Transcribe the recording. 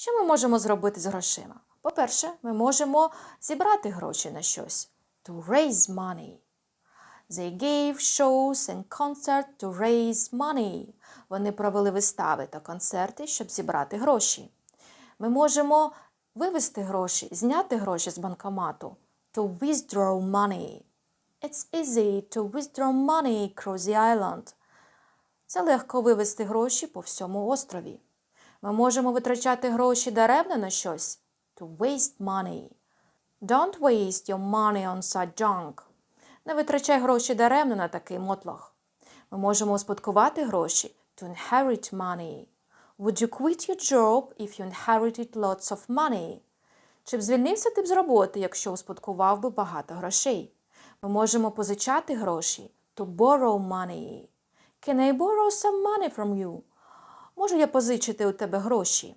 Що ми можемо зробити з грошима? По-перше, ми можемо зібрати гроші на щось. To raise money. They gave shows and concerts to raise money. Вони провели вистави та концерти, щоб зібрати гроші. Ми можемо вивести гроші, зняти гроші з банкомату. To withdraw money. It's easy to withdraw money across the island. Це легко вивести гроші по всьому острові. Ми можемо витрачати гроші даремно на щось. To waste money. Don't waste your money on such junk. Не витрачай гроші даремно на такий мотлох. Ми можемо успадкувати гроші. To inherit money. Would you quit your job if you inherited lots of money? Чи б звільнився ти б з роботи, якщо успадкував би багато грошей? Ми можемо позичати гроші. To borrow money. Can I borrow some money from you? Можу я позичити у тебе гроші?